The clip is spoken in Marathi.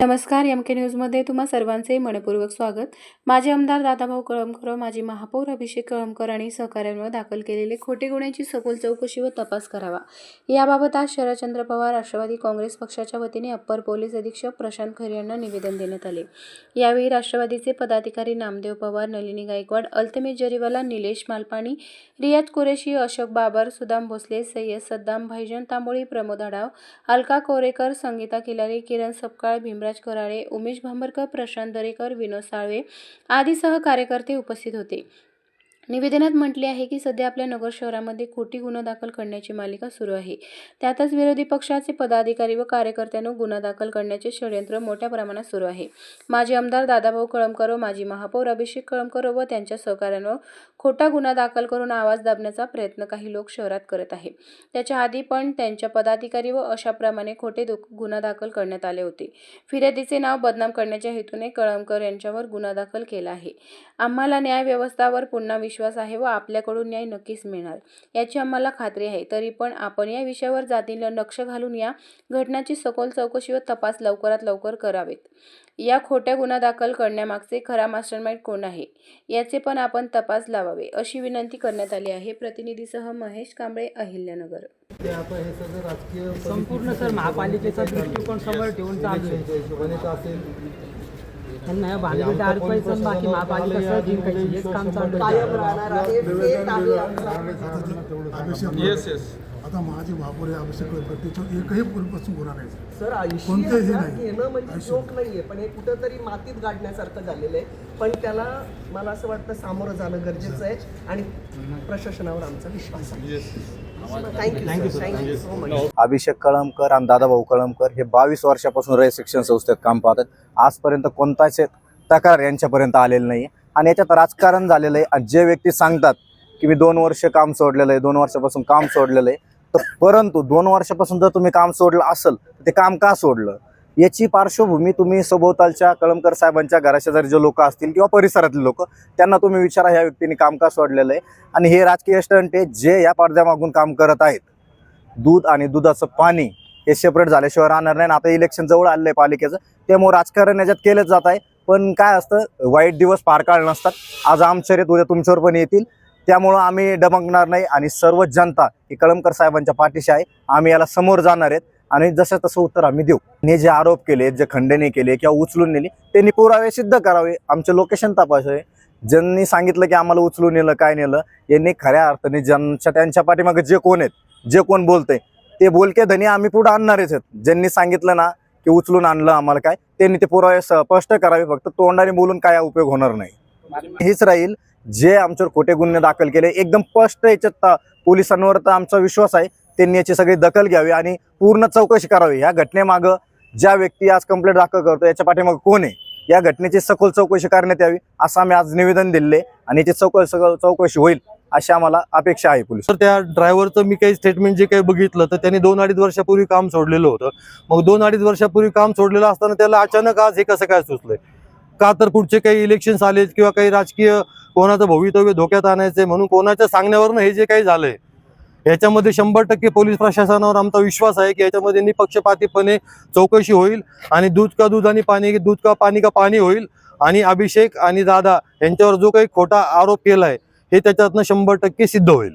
नमस्कार एम के न्यूजमध्ये तुम्हा सर्वांचे मनपूर्वक स्वागत. माजी आमदार दादाभाऊ कळमकर माजी महापौर अभिषेक कळमकर आणि सहकाऱ्यांवर दाखल केलेले खोटे गुन्ह्याची सखोल चौकशी व तपास करावा. याबाबत आज शरदचंद्र पवार राष्ट्रवादी काँग्रेस पक्षाच्या वतीने अप्पर पोलीस अधीक्षक प्रशांत खरे यांना निवेदन देण्यात आले. यावेळी राष्ट्रवादीचे पदाधिकारी नामदेव पवार नलिनी गायकवाड अल्तमेश जरीवाला निलेश मालपाणी रियाज कुरेशी अशोक बाबर सुदाम भोसले सय्यद सद्दाम भाईजन तांबोळी प्रमोद आडाव अलका कोरेकर संगीता किलारी किरण सपकाळ भीमराज कराळे उमेश भांबरकर प्रशांत दरेकर विनोद साळवे आदीसह कार्यकर्ते उपस्थित होते. निवेदनात म्हटले आहे की सध्या आपल्या नगर शहरामध्ये खोटी गुन्हा दाखल करण्याची मालिका सुरू आहे. त्यातच विरोधी पक्षाचे पदाधिकारी व कार्यकर्त्यांनो गुन्हा दाखल करण्याचे षडयंत्र मोठ्या प्रमाणात सुरू आहे. माजी आमदार दादाभाऊ कळमकर व माजी महापौर अभिषेक कळमकर व त्यांच्या सहकाऱ्यांवर खोटा गुन्हा दाखल करून आवाज दाबण्याचा प्रयत्न काही लोक शहरात करत आहे त्याच्या आधी पण त्यांच्या पदाधिकारी व अशाप्रमाणे खोटे गुन्हा दाखल करण्यात आले होते. फिर्यादीचे नाव बदनाम करण्याच्या हेतूने कळमकर यांच्यावर गुन्हा दाखल केला आहे. आम्हाला न्यायव्यवस्थावर पुन्हा विश्वास आहे व आपल्याकडून न्याय नक्कीच मिळणार. याची आम्हाला खात्री आहे. तरी पण आपण या विषयावर जातीला लक्ष घालून या घटनाची सखोल चौकशी व तपास लवकरात लवकर करावेत. या खोट्या गुन्हा दाखल करण्यामागचे खरा मास्टरमाइंड कोण आहे? याचे पण आपण तपास लावावे अशी विनंती करण्यात आली आहे. प्रतिनिधीसह महेश कांबळे अहिल्यानगर. हे संपूर्ण सर महापालिकेचा दृष्टिकोन समोर ठेवून त्यांना या भानगडीत अडकवायचं बाकी महापालिका सह जिंकायची हेच काम चालू आहे. कायम राहणार आहे फेक आहे आमचा. अभिषेक आता माझे अभिषेक कळकर त्याच्यावर एकही पूर्वीपासून गुन्हा नाही सर आयुष्य कोणतेही नाही. म्हणजे. जोक नाहीये पण हे कुठंतरी मातीत गाडण्यासारखं झालेलं आहे. पण त्याला मला असं वाटतं सामोरं जाणं गरजेचं आहे आणि प्रशासनावर आमचा विश्वास आहे. Thank you thank you thank you so much Abhishek Kalamkar आणि दादाभाऊ कळमकर हे बावीस वर्षापासून रय शिक्षण संस्थेत काम पाहतात. आजपर्यंत कोणताच तक्रार यांच्यापर्यंत आलेलं नाही आणि याच्यात राजकारण झालेलं आहे. आणि जे व्यक्ती सांगतात की मी दोन वर्ष काम सोडलेलं आहे दोन वर्षापासून काम सोडलेलं आहे तर परंतु दोन वर्षापासून जर तुम्ही काम सोडलं असेल तर ते काम का सोडलं? याची पार्श्वभूमी तुम्ही सभोवतालच्या कळमकर साहेबांच्या घराशेजारी जे लोक असतील किंवा परिसरातले लोक त्यांना तुम्ही विचारा ह्या व्यक्तीने काम का सोडलेलं आहे. आणि हे राजकीय स्टंट आहे जे या पडद्यामागून काम करत आहेत. दूध आणि दुधाचं पाणी हे सेपरेट झाल्याशिवाय राहणार नाही. आता इलेक्शन जवळ आलेलं आहे पालिकेचं. त्यामुळे राजकारण याच्यात केलंच जात आहे. पण काय असतं वाईट दिवस पार काळ नसतात. आज आमच्या रेत उद्या तुमच्यावर पण येतील. त्यामुळं आम्ही डबंकणार नाही आणि सर्व जनता ही कळमकर साहेबांच्या पाठीशी आहे. आम्ही याला समोर जाणार आहेत आणि जसं तसं उत्तर आम्ही देऊ. ने जे आरोप केले जे खंडणी केले किंवा उचलून नेली त्यांनी पुरावे सिद्ध करावे. आमचे लोकेशन तपासावे. ज्यांनी सांगितलं की आम्हाला उचलून नेलं काय नेलं यांनी खऱ्या अर्थाने ज्यांच्या त्यांच्या पाठीमागे जे कोण आहेत जे कोण बोलतंय ते बोलके धनी आम्ही पुढे आणणारच आहेत. ज्यांनी सांगितलं ना की उचलून आणलं आम्हाला काय त्यांनी ते पुरावे स्पष्ट करावे. फक्त तोंडाने बोलून काय उपयोग होणार नाही. हेच राहील. जे आमच्यावर खोटे गुन्हे दाखल केले एकदम स्पष्ट याच्यात पोलिसांवर तर आमचा विश्वास आहे. त्यांनी याची सगळी दखल घ्यावी आणि पूर्ण चौकशी करावी. ह्या घटनेमागं ज्या व्यक्ती आज कंप्लेंट दाखल करतो याच्या पाठीमागं कोण आहे? या घटनेची सखोल चौकशी करण्यात यावी असं आम्ही आज निवेदन दिले आणि याची चौक चौकशी होईल अशी आम्हाला अपेक्षा आहे पोलीस तर त्या ड्रायव्हरचं मी काही स्टेटमेंट जे काही बघितलं तर त्यांनी दोन अडीच वर्षापूर्वी काम सोडलेलं होतं. मग दोन अडीच वर्षापूर्वी काम सोडलेलं असताना त्याला अचानक आज हे कसं काय सुचलंय? का तर पुढचे काही इलेक्शन्स आले किंवा काही राजकीय कोणाचं भवितव्य धोक्यात आणायचंय म्हणून कोणाच्या सांगण्यावरनं हे जे काही झालंय याच्यामध्ये शंभर टक्के पोलीस प्रशासनावर आमचा विश्वास आहे की याच्यामध्ये निपक्षपातीपणे चौकशी होईल आणि दूध का दूध आणि पाणी दूध का पाणी का पाणी होईल आणि अभिषेक आणि दादा यांच्यावर जो काही खोटा आरोप केलाय हे त्याच्यातनं शंभर टक्के सिद्ध होईल.